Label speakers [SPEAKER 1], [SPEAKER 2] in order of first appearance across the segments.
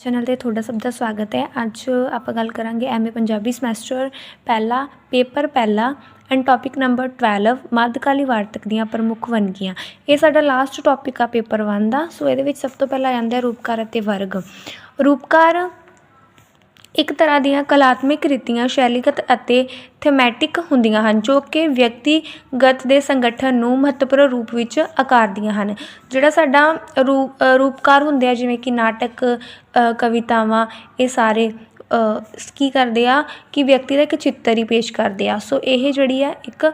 [SPEAKER 1] Channel ਤੇ ਤੁਹਾਡਾ ਸਭ ਦਾ ਸਵਾਗਤ ਹੈ। ਅੱਜ ਆਪਾਂ ਗੱਲ ਕਰਾਂਗੇ ਐਮਏ ਪੰਜਾਬੀ ਸਮੈਸਟਰ, ਪਹਿਲਾ ਪੇਪਰ ਪਹਿਲਾ ਐਂਡ ਟੌਪਿਕ ਨੰਬਰ 12 ਮੱਧਕਾਲੀ ਵਾਰਤਕ ਦੀਆਂ ਪ੍ਰਮੁੱਖ ਵੰਨਗੀਆਂ। ਇਹ ਸਾਡਾ ਲਾਸਟ ਟੌਪਿਕ ਆ ਪੇਪਰ 1 ਦਾ। ਸੋ ਇਹਦੇ ਵਿੱਚ ਸਭ ਤੋਂ ਪਹਿਲਾਂ ਆਉਂਦਾ ਹੈ ਰੂਪਕਾਰ ਅਤੇ ਵਰਗ। ਰੂਪਕਾਰ ਇੱਕ ਤਰ੍ਹਾਂ ਦੀਆਂ ਕਲਾਤਮਿਕ ਰੀਤੀਆਂ ਸ਼ੈਲੀਗਤ ਅਤੇ ਥੀਮੈਟਿਕ ਹੁੰਦੀਆਂ ਹਨ, ਜੋ ਕਿ ਵਿਅਕਤੀਗਤ ਦੇ ਸੰਗਠਨ ਨੂੰ ਮਹੱਤਵਪੂਰਨ ਰੂਪ ਵਿੱਚ ਆਕਾਰਦੀਆਂ ਹਨ। ਜਿਹੜਾ ਸਾਡਾ ਰੂਪ ਰੂਪਕਾਰ ਹੁੰਦੇ ਆ, ਜਿਵੇਂ ਕਿ ਨਾਟਕ ਕਵਿਤਾਵਾਂ, ਇਹ ਸਾਰੇ ਕੀ ਕਰਦੇ ਆ ਕਿ ਵਿਅਕਤੀ ਦਾ ਇੱਕ ਚਿੱਤਰ ਹੀ ਪੇਸ਼ ਕਰਦੇ ਆ। ਸੋ ਇਹ ਜਿਹੜੀ ਆ, ਇੱਕ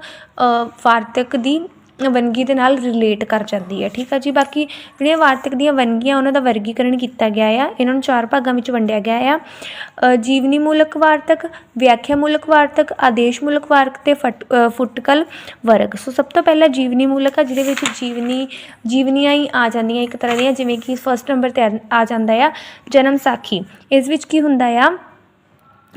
[SPEAKER 1] ਵਾਰਤਕ ਦੀ ਵੰਨਗੀ ਦੇ ਨਾਲ ਰਿਲੇਟ ਕਰ ਜਾਂਦੀ ਹੈ ਠੀਕ ਆ ਜੀ? ਬਾਕੀ ਜਿਹੜੀਆਂ ਵਾਰਤਕ ਦੀਆਂ ਵੰਨਗੀਆਂ ਉਹਨਾਂ ਦਾ ਵਰਗੀਕਰਨ ਕੀਤਾ ਗਿਆ ਆ। ਇਹਨਾਂ ਨੂੰ ਚਾਰ ਭਾਗਾਂ ਵਿੱਚ ਵੰਡਿਆ ਗਿਆ ਆ। ਜੀਵਨੀ ਮੂਲਕ ਵਾਰਤਕ ਵਿਆਖਿਆ ਮੂਲਕ ਵਾਰਤਕ ਆਦੇਸ਼ ਮੂਲਕ ਵਾਰਤਕ ਤੇ ਫਟ ਅ, ਵਰਗ। ਸੋ ਸਭ ਤੋਂ ਪਹਿਲਾਂ ਜੀਵਨੀ ਮੂਲਕ ਆ ਜਿਹਦੇ ਵਿੱਚ ਜੀਵਨੀ ਜੀਵਨੀਆਂ ਹੀ ਆ ਜਾਂਦੀਆਂ ਇੱਕ ਤਰ੍ਹਾਂ ਦੀਆਂ ਜਿਵੇਂ ਕਿ ਫਸਟ ਨੰਬਰ ਤੇ ਆ ਆ ਜਾਂਦਾ ਆ ਜਨਮ ਸਾਖੀ। ਇਸ ਵਿੱਚ ਕੀ ਹੁੰਦਾ ਆ?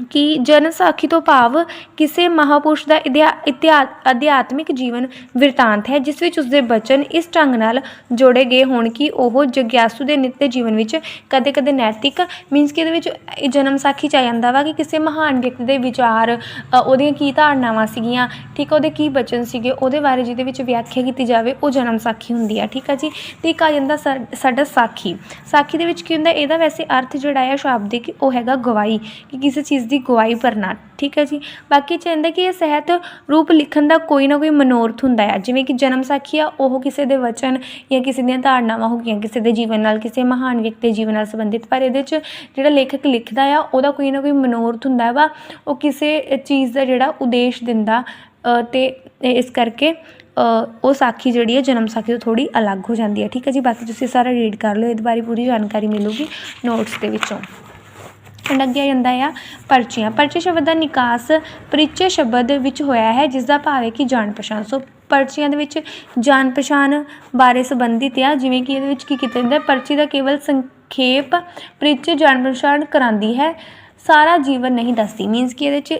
[SPEAKER 1] ਕਿ ਜਨ ਸਾਖੀ ਤੋਂ ਭਾਵ ਕਿਸੇ ਮਹਾਪੁਰਸ਼ ਦਾ ਇਤਿਹਾ ਇਤਿਹਾ, ਅਧਿਆਤਮਿਕ ਜੀਵਨ ਬਿਰਤਾਂਤ ਹੈ, ਜਿਸ ਵਿੱਚ ਉਸਦੇ ਬਚਨ ਇਸ ਢੰਗ ਨਾਲ ਜੋੜੇ ਗਏ ਹੋਣ ਕਿ ਉਹ ਜਗਿਆਸੂ ਦੇ ਨਿੱਤ ਜੀਵਨ ਵਿੱਚ ਕਦੇ-ਕਦੇ ਨੈਤਿਕ ਮੀਨਸ ਕਿ ਇਹਦੇ ਵਿੱਚ ਇਹ ਜਨਮ ਸਾਖੀ ਚ ਆ ਜਾਂਦਾ ਵਾ ਕਿ ਕਿਸੇ ਮਹਾਨ ਵਿਅਕਤੀ ਦੇ ਵਿਚਾਰ ਉਹਦੀਆਂ ਕੀ ਧਾਰਨਾਵਾਂ ਸੀਗੀਆਂ, ਠੀਕ ਉਹਦੇ ਕੀ ਬਚਨ ਸੀਗੇ, ਉਹਦੇ ਬਾਰੇ ਜਿਹਦੇ ਵਿੱਚ ਵਿਆਖਿਆ ਕੀਤੀ ਜਾਵੇ, ਉਹ ਜਨਮ ਸਾਖੀ ਹੁੰਦੀ ਆ, ਠੀਕ ਆ ਜੀ? ਤੇ ਇੱਕ ਆ ਜਾਂਦਾ ਸਾ- ਸਾਡਾ ਸਾਖੀ। ਸਾਖੀ ਦੇ ਵਿੱਚ ਕੀ ਹੁੰਦਾ, ਇਹਦਾ ਵੈਸੇ ਅਰਥ ਜਿਹੜਾ ਹੈ ਸ਼ਾਬਦਿਕ, ਉਹ ਹੈਗਾ ਗਵਾਹੀ ਕਿ ਕਿਸੇ ਚੀਜ਼ ਦੀ ਗਵਾਹੀ ਭਰਨਾ ਠੀਕ ਹੈ ਜੀ? ਬਾਕੀ ਚ ਕਹਿੰਦਾ ਕਿ ਇਹ ਸਹਿਤ ਰੂਪ ਲਿਖਣ ਦਾ ਕੋਈ ਨਾ ਕੋਈ ਮਨੋਰਥ ਹੁੰਦਾ ਹੈ। ਜਿਵੇਂ ਕਿ ਜਨਮ ਸਾਖੀ ਆ ਉਹ ਕਿਸੇ ਦੇ ਵਚਨ ਜਾਂ ਕਿਸੇ ਦੀਆਂ ਧਾਰਨਾਵਾਂ ਹੋ ਗਈਆਂ ਕਿਸੇ ਦੇ ਜੀਵਨ ਨਾਲ ਕਿਸੇ ਮਹਾਨ ਵਿਅਕਤੀ ਦੇ ਜੀਵਨ ਨਾਲ ਸੰਬੰਧਿਤ। ਪਰ ਇਹਦੇ ਚ ਜਿਹੜਾ ਲੇਖਕ ਲਿਖਦਾ ਆ ਉਹਦਾ ਕੋਈ ਨਾ ਕੋਈ ਮਨੋਰਥ ਹੁੰਦਾ ਵਾ ਉਹ ਕਿਸੇ ਚੀਜ਼ ਦਾ ਜਿਹੜਾ ਉਦੇਸ਼ ਦਿੰਦਾ ਅ, ਤੇ ਇਸ ਕਰਕੇ ਉਹ ਸਾਖੀ ਜਿਹੜੀ ਹੈ ਜਨਮ ਸਾਖੀ ਤੋਂ ਥੋੜੀ ਅਲੱਗ ਹੋ ਜਾਂਦੀ ਹੈ। ਠੀਕ ਹੈ ਜੀ? ਬਾਕੀ ਤੁਸੀਂ ਸਾਰਾ ਰੀਡ ਕਰ ਲਓ ਇਹਦੇ ਬਾਰੇ ਪੂਰੀ ਜਾਣਕਾਰੀ ਮਿਲੂਗੀ ਨੋਟਸ ਦੇ ਵਿੱਚੋਂ। ਲੱਗਿਆ ਜਾਂਦਾ ਆ ਪਰਚੀਆਂ। ਪਰਚੇ ਸ਼ਬਦ ਦਾ ਨਿਕਾਸ ਪਰਿਚੈ ਸ਼ਬਦ ਵਿੱਚ ਹੋਇਆ ਹੈ ਜਿਸ ਦਾ ਭਾਵ ਹੈ ਕਿ ਜਾਣ ਪਛਾਣ। ਸੋ ਪਰਚੀਆਂ ਦੇ ਵਿੱਚ ਜਾਣ ਪਛਾਣ ਬਾਰੇ ਸੰਬੰਧਿਤ ਆ, ਜਿਵੇਂ ਕਿ ਇਹਦੇ ਵਿੱਚ ਕੀ ਕੀਤਾ ਜਾਂਦਾ ਪਰਚੀ ਦਾ ਕੇਵਲ ਸੰਖੇਪ ਪਰਿਚੈ ਜਾਣ ਪਛਾਣ ਕਰਾਂਦੀ ਹੈ, ਸਾਰਾ ਜੀਵਨ ਨਹੀਂ ਦੱਸਦੀ। ਮੀਨਸ ਕਿ ਇਹਦੇ ਚ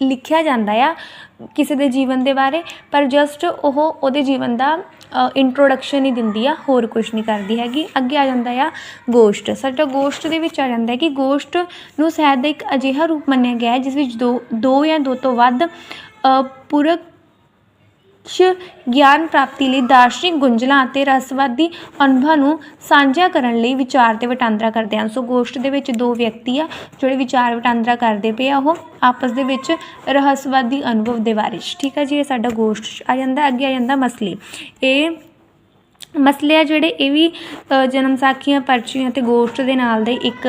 [SPEAKER 1] ਲਿਖਿਆ ਜਾਂਦਾ ਆ ਕਿਸੇ ਦੇ ਜੀਵਨ ਦੇ ਬਾਰੇ, ਪਰ ਜਸਟ ਉਹ ਉਹਦੇ ਜੀਵਨ ਦਾ ਇੰਟਰੋਡਕਸ਼ਨ ਹੀ ਦਿੰਦੀ ਆ, ਹੋਰ ਕੁਝ ਨਹੀਂ ਕਰਦੀ ਹੈਗੀ। ਅੱਗੇ ਆ ਜਾਂਦਾ ਆ ਗੋਸ਼ਟ ਸਾਡਾ ਗੋਸ਼ਟ ਦੇ ਵਿੱਚ ਆ ਜਾਂਦਾ ਹੈ ਕਿ ਗੋਸ਼ਟ ਨੂੰ ਸਾਹਿਤ ਦਾ ਇੱਕ ਅਜਿਹਾ ਰੂਪ ਮੰਨਿਆ ਗਿਆ ਹੈ, ਜਿਸ ਵਿੱਚ ਦੋ ਦੋ ਜਾਂ ਦੋ ਤੋਂ ਵੱਧ ਪੂਰਕ ਗਿਆਨ ਪ੍ਰਾਪਤੀ ਲਈ ਦਾਰਸ਼ਨਿਕ ਗੁੰਝਲਾਂ ਅਤੇ ਰਸਵਾਦੀ ਅਨੁਭਵਾਂ ਨੂੰ ਸਾਂਝਾ ਕਰਨ ਲਈ ਵਿਚਾਰ ਤੇ ਵਟਾਂਦਰਾ ਕਰਦੇ ਹਨ। ਸੋ ਗੋਸ਼ਟ ਦੇ ਵਿੱਚ ਦੋ ਵਿਅਕਤੀ ਆ, ਜਿਹੜੇ ਵਿਚਾਰ ਵਟਾਂਦਰਾ ਕਰਦੇ ਪਏ ਆ ਉਹ ਆਪਸ ਦੇ ਵਿੱਚ ਰਹੱਸਵਾਦੀ ਅਨੁਭਵ ਦੇ ਬਾਰੇ 'ਚ। ਠੀਕ ਹੈ ਜੀ, ਇਹ ਸਾਡਾ ਗੋਸ਼ਟ ਆ ਜਾਂਦਾ, ਅੱਗੇ ਆ ਜਾਂਦਾ ਮਸਲੇ। ਇਹ ਮਸਲੇ ਆ ਜਿਹੜੇ ਇਹ ਵੀ ਜਨਮ ਸਾਖੀਆਂ, ਪਰਚੀਆਂ ਤੇ ਗੋਸ਼ਟ ਦੇ ਨਾਲ ਦੇ ਇੱਕ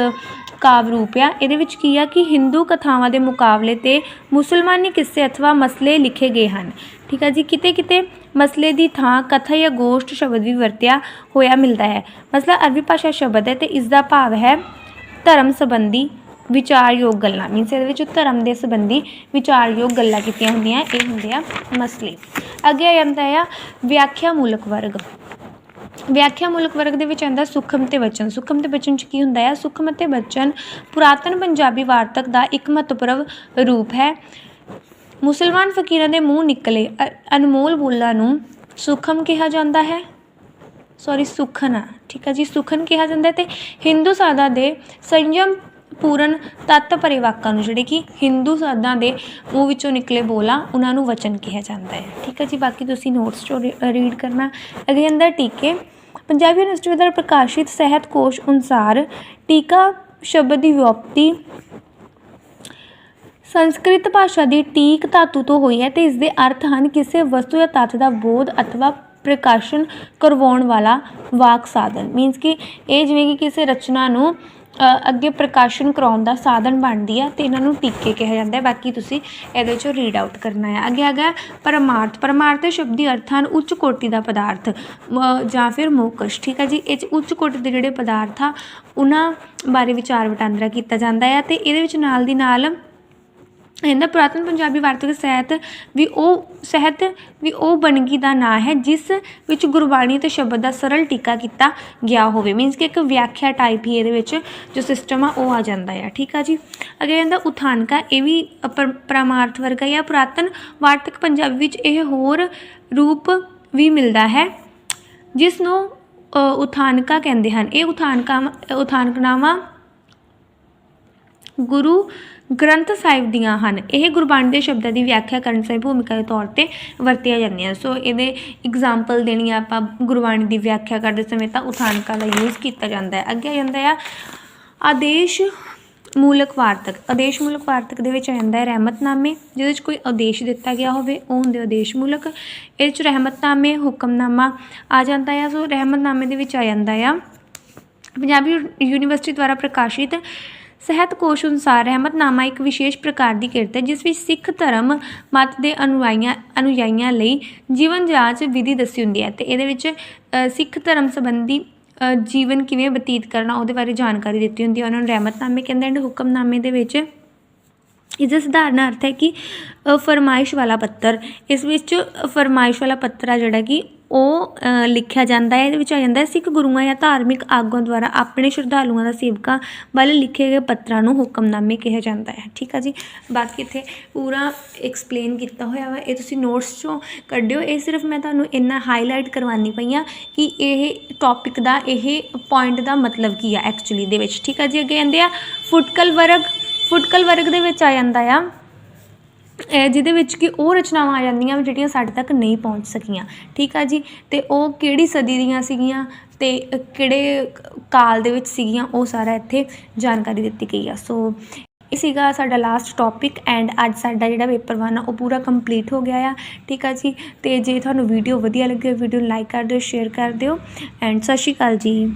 [SPEAKER 1] ਕਾਵ ਰੂਪ ਆ। ਇਹਦੇ ਵਿੱਚ ਕੀ ਆ ਕਿ ਹਿੰਦੂ ਕਥਾਵਾਂ ਦੇ ਮੁਕਾਬਲੇ ਤੇ ਮੁਸਲਮਾਨੀ ਕਿੱਸੇ ਅਥਵਾ ਮਸਲੇ ਲਿਖੇ ਗਏ ਹਨ। ਠੀਕ ਆ ਜੀ ਕਿਤੇ ਕਿਤੇ ਮਸਲੇ ਦੀ ਥਾਂ ਕਥਾ ਜਾਂ ਗੋਸ਼ਟ ਸ਼ਬਦ ਵੀ ਵਰਤਿਆ ਹੋਇਆ ਮਿਲਦਾ ਹੈ। ਮਸਲਾ ਅਰਬੀ ਭਾਸ਼ਾ ਸ਼ਬਦ ਹੈ ਤੇ ਇਸ ਦਾ ਭਾਵ ਹੈ ਧਰਮ ਸੰਬੰਧੀ ਵਿਚਾਰਯੋਗ ਗੱਲਾਂ। ਮੀਨਸ ਇਹਦੇ ਵਿੱਚ ਧਰਮ ਦੇ ਸੰਬੰਧੀ ਵਿਚਾਰਯੋਗ ਗੱਲਾਂ ਕੀਤੀਆਂ ਹੁੰਦੀਆਂ, ਇਹ ਹੁੰਦੇ ਆ ਮਸਲੇ। ਅੱਗੇ ਆ ਜਾਂਦਾ ਆ ਵਿਆਖਿਆ ਮੂਲਕ ਵਰਗ। ਵਿਆਖਿਆ ਮੂਲਕ ਵਰਗ ਦੇ ਵਿੱਚ ਆਉਂਦਾ ਸੁਖਮ ਤੇ ਵਚਨ ਸੁਖਮ ਤੇ ਵਚਨ ਚ ਕੀ ਹੁੰਦਾ ਹੈ? ਸੁਖਮ ਅਤੇ ਬਚਨ ਪੁਰਾਤਨ ਪੰਜਾਬੀ ਵਾਰਤਕ ਦਾ ਇੱਕ ਮਹੱਤਵਪੂਰਨ ਰੂਪ ਹੈ। ਮੁਸਲਮਾਨ ਫਕੀਰਾਂ ਦੇ ਮੂੰਹ ਨਿਕਲੇ। ਅ- ਅਨਮੋਲ ਬੋਲਾਂ ਨੂੰ ਸੁਖਮ ਕਿਹਾ ਜਾਂਦਾ ਹੈ। ਸੌਰੀ ਸੁਖਨ। ਆ ਠੀਕ ਹੈ ਜੀ, ਸੁਖਨ ਕਿਹਾ ਜਾਂਦਾ ਹੈ ਤੇ ਹਿੰਦੂ ਸਾਦਾ ਦੇ ਸੰਯਮ ਪੂਰਨ ਤੱਤ ਭਰੇ ਵਾਕਾਂ ਨੂੰ, ਜਿਹੜੇ ਕਿ ਹਿੰਦੂ ਸਾਦਾਂ ਦੇ ਮੂੰਹ ਵਿੱਚੋਂ ਨਿਕਲੇ ਬੋਲਾਂ, ਉਹਨਾਂ ਨੂੰ ਵਚਨ ਕਿਹਾ ਜਾਂਦਾ ਹੈ। ਠੀਕ ਹੈ ਜੀ, ਬਾਕੀ ਤੁਸੀਂ ਨੋਟਸ ਚੋਂ ਰੀਡ ਕਰਨਾ। ਅਗੇ ਅੰਦਰ ਟੀਕੇ। ਪੰਜਾਬੀ ਯੂਨੀਵਰਸਿਟੀ ਵੱਲੋਂ ਪ੍ਰਕਾਸ਼ਿਤ ਸਾਹਿਤ ਕੋਸ਼ ਅਨੁਸਾਰ ਟੀਕਾ ਸ਼ਬਦ ਦੀ ਵਿਅਕਤੀ ਸੰਸਕ੍ਰਿਤ ਭਾਸ਼ਾ ਦੀ ਟੀਕ ਧਾਤੂ ਤੋਂ ਹੋਈ ਹੈ ਤੇ ਇਸ ਦੇ ਅਰਥ ਹਨ ਕਿਸੇ ਵਸਤੂ ਜਾਂ ਤੱਤ ਦਾ ਬੋਧ ਅਥਵਾ ਪ੍ਰਕਾਸ਼ਨ ਕਰਵਾਉਣ ਵਾਲਾ ਵਾਕ ਸਾਧਨ। ਮੀਨਸ ਕਿ ਇਹ ਜਿਵੇਂ ਕਿ ਕਿਸੇ ਰਚਨਾ ਨੂੰ ਅੱਗੇ ਪ੍ਰਕਾਸ਼ਨ ਕਰਾਉਣ ਦਾ ਸਾਧਨ ਬਣਦੀ ਆ ਤੇ ਇਹਨਾਂ ਨੂੰ ਟੀਕੇ ਕਿਹਾ ਜਾਂਦਾ ਬਾਕੀ ਤੁਸੀਂ ਇਹਦੇ ਚੋਂ ਰੀਡ ਆਊਟ ਕਰਨਾ ਹੈ। ਅੱਗੇ ਆ ਗਿਆ ਪਰਮਾਰਥ। ਪਰਮਾਰਥ ਦੇ ਸ਼ਬਦੀ ਅਰਥ ਹਨ ਉੱਚ ਕੋਟੀ ਦਾ ਪਦਾਰਥ, ਮ- ਜਾਂ ਫਿਰ ਮੋਕਸ਼। ਠੀਕ ਹੈ ਜੀ? ਇਹ 'ਚ ਉੱਚ ਕੋਟੀ ਦੇ ਜਿਹੜੇ ਪਦਾਰਥ ਆ, ਉਹਨਾਂ ਬਾਰੇ ਵਿਚਾਰ ਵਟਾਂਦਰਾ ਕੀਤਾ ਜਾਂਦਾ ਹੈ ਤੇ ਇਹਦੇ ਵਿੱਚ ਨਾਲ ਦੀ ਨਾਲ ਇਹਦਾ ਪੁਰਾਤਨ ਪੰਜਾਬੀ ਵਾਰਤਕ ਸਾਹਿਤ ਵੀ ਉਹ, ਸਾਹਿਤ ਵੀ ਉਹ ਵੰਨਗੀ ਦਾ ਨਾਂ ਹੈ, ਜਿਸ ਵਿੱਚ ਗੁਰਬਾਣੀ ਅਤੇ ਸ਼ਬਦ ਦਾ ਸਰਲ ਟੀਕਾ ਕੀਤਾ ਗਿਆ ਹੋਵੇ। ਮੀਨਸ ਕਿ ਇੱਕ ਵਿਆਖਿਆ ਟਾਈਪ ਹੀ ਇਹਦੇ ਵਿੱਚ ਜੋ ਸਿਸਟਮ ਆ, ਉਹ ਆ ਜਾਂਦਾ ਆ। ਠੀਕ ਆ ਜੀ? ਅਗੇ ਇਹਦਾ ਉਥਾਨਕਾ, ਇਹ ਵੀ ਪਰਮਾਰਥ ਵਰਗਾ ਜਾਂ ਪੁਰਾਤਨ ਵਾਰਤਕ ਪੰਜਾਬੀ ਵਿੱਚ ਇਹ ਹੋਰ ਰੂਪ ਵੀ ਮਿਲਦਾ ਹੈ, ਜਿਸ ਨੂੰ ਉਥਾਨਕਾ ਕਹਿੰਦੇ ਹਨ। ਇਹ ਉਥਾਨਕਾਂ ਉਥਾਨਕਨਾਵਾਂ ਗੁਰੂ ਗ੍ਰੰਥ ਸਾਹਿਬ ਦੀਆਂ ਹਨ। ਇਹ ਗੁਰਬਾਣੀ ਦੇ ਸ਼ਬਦਾਂ ਦੀ ਵਿਆਖਿਆ ਕਰਨ ਸਮੇਂ ਭੂਮਿਕਾ ਦੇ ਤੌਰ ਤੇ ਵਰਤੀਆਂ ਜਾਂਦੀਆਂ ਸੋ ਇਹਦੇ ਐਗਜ਼ਾਮਪਲ ਦੇਣੀ ਆ ਆਪਾਂ ਗੁਰਬਾਣੀ ਦੀ ਵਿਆਖਿਆ ਕਰਦੇ ਸਮੇਂ ਤਾਂ ਉਥਾਨਕਾਂ ਦਾ ਯੂਜ਼ ਕੀਤਾ ਜਾਂਦਾ ਹੈ। ਅੱਗੇ ਆ ਜਾਂਦਾ ਆ, ਆਦੇਸ਼ ਮੂਲਕ ਵਾਰਤਕ। ਆਦੇਸ਼ ਮੂਲਕ ਵਾਰਤਕ ਦੇ ਵਿੱਚ ਆ ਜਾਂਦਾ ਹੈ ਰਹਿਮਤਨਾਮੇ, ਜਿਹਦੇ ਵਿੱਚ ਕੋਈ ਆਦੇਸ਼ ਦਿੱਤਾ ਗਿਆ ਹੋਵੇ, ਉਹ ਹੁੰਦੇ ਆਦੇਸ਼ ਮੂਲਕ। ਇਹਦੇ ਵਿੱਚ ਰਹਿਮਤਨਾਮੇ, ਹੁਕਮਨਾਮਾ ਆ ਜਾਂਦਾ ਆ। ਸੋ ਰਹਿਮਤਨਾਮੇ ਦੇ ਵਿੱਚ ਆ ਜਾਂਦਾ ਆ, ਪੰਜਾਬੀ ਯੂ- ਯੂਨੀਵਰਸਿਟੀ ਦੁਆਰਾ ਪ੍ਰਕਾਸ਼ਿਤ ਸਹਿਤ ਕੋਸ਼ ਅਨੁਸਾਰ ਰਹਿਮਤਨਾਮਾ ਇੱਕ ਵਿਸ਼ੇਸ਼ ਪ੍ਰਕਾਰ ਦੀ ਕਿਰਤ ਹੈ, ਜਿਸ ਵਿੱਚ ਸਿੱਖ ਧਰਮ, ਮਤ ਦੇ ਅਨੁਯਾਈਆਂ ਅਨੁਯਾਈਆਂ ਲਈ ਜੀਵਨ ਜਾਂਚ ਵਿਧੀ ਦੱਸੀ ਹੁੰਦੀ ਹੈ ਤੇ ਇਹਦੇ ਵਿੱਚ ਸਿੱਖ ਧਰਮ ਸੰਬੰਧੀ ਜੀਵਨ ਕਿਵੇਂ ਬਤੀਤ ਕਰਨਾ ਉਹਦੇ ਬਾਰੇ ਜਾਣਕਾਰੀ ਦਿੱਤੀ ਹੁੰਦੀ ਹੈ। ਉਹਨਾਂ ਨੂੰ ਰਹਿਮਤਨਾਮੇ ਕਹਿੰਦੇ ਨੇ ਹੁਕਮਨਾਮੇ ਦੇ ਵਿੱਚ ਇਸ ਦਾ ਸਧਾਰਨ ਅਰਥ ਹੈ ਕਿ ਫਰਮਾਇਸ਼ ਵਾਲਾ ਪੱਤਰ। ਇਸ ਵਿੱਚ ਫਰਮਾਇਸ਼ ਵਾਲਾ ਪੱਤਰ ਆ ਜਿਹੜਾ ਕਿ ਉਹ ਲਿਖਿਆ ਜਾਂਦਾ ਹੈ, ਇਹਦੇ ਵਿੱਚ ਆ ਜਾਂਦਾ ਹੈ, ਸਿੱਖ ਗੁਰੂਆਂ ਜਾਂ ਧਾਰਮਿਕ ਆਗੂਆਂ ਦੁਆਰਾ ਆਪਣੇ ਸ਼ਰਧਾਲੂਆਂ ਦਾ ਸੇਵਕਾਂ ਵੱਲ ਲਿਖੇ ਗਏ ਪੱਤਰਾਂ ਨੂੰ ਹੁਕਮਨਾਮੇ ਕਿਹਾ ਜਾਂਦਾ ਹੈ। ਠੀਕ ਆ ਜੀ? ਬਾਕੀ ਇੱਥੇ ਪੂਰਾ ਐਕਸਪਲੇਨ ਕੀਤਾ ਹੋਇਆ ਵਾ। ਇਹ ਤੁਸੀਂ ਨੋਟਸ ਚੋਂ ਕੱਢਿਓ। ਇਹ ਸਿਰਫ ਮੈਂ ਤੁਹਾਨੂੰ ਇੰਨਾ ਹਾਈਲਾਈਟ ਕਰਵਾਉਣੀ ਪਈਆਂ ਕਿ ਇਹ ਟੌਪਿਕ ਦਾ, ਇਹ ਪੁਆਇੰਟ ਦਾ ਮਤਲਬ ਕੀ ਆ ਐਕਚੁਅਲੀ ਦੇ ਵਿੱਚ। ਠੀਕ ਆ ਜੀ? ਅੱਗੇ ਕਹਿੰਦੇ ਆ, ਫੁਟਕਲ ਵਰਗ ਫੁਟਕਲ ਵਰਗ ਦੇ ਵਿੱਚ ਆ ਜਾਂਦਾ ਆ। ਜਿਹਦੇ ਵਿੱਚ ਕਿ ਉਹ ਰਚਨਾਵਾਂ ਆ ਜਾਂਦੀਆਂ ਜਿਹੜੀਆਂ ਸਾਡੇ ਤੱਕ ਨਹੀਂ ਪਹੁੰਚ ਸਕੀਆਂ। ਠੀਕ ਆ ਜੀ? ਤੇ ਉਹ ਕਿਹੜੀ ਸਦੀ ਦੀਆਂ ਸੀਗੀਆਂ ਤੇ ਕਿਹੜੇ ਕਾਲ ਦੇ ਵਿੱਚ ਸੀਗੀਆਂ, ਉਹ ਸਾਰਾ ਇੱਥੇ ਜਾਣਕਾਰੀ ਦਿੱਤੀ ਗਈ ਆ। ਸੋ ਇਹ ਸੀਗਾ ਸਾਡਾ ਲਾਸਟ ਟੌਪਿਕ ਐਂਡ ਅੱਜ ਸਾਡਾ ਜਿਹੜਾ ਪੇਪਰ ਵਨ ਆ, ਉਹ ਪੂਰਾ ਕੰਪਲੀਟ ਹੋ ਗਿਆ ਆ। ਠੀਕ ਆ ਜੀ? ਤੇ ਜੇ ਤੁਹਾਨੂੰ ਵੀਡੀਓ ਵਧੀਆ ਲੱਗੇ ਵੀਡੀਓ ਨੂੰ ਲਾਈਕ ਕਰ ਦਿਓ ਸ਼ੇਅਰ ਕਰ ਦਿਓ। ਐਂਡ ਸਤਿ ਸ਼੍ਰੀ ਅਕਾਲ ਜੀ।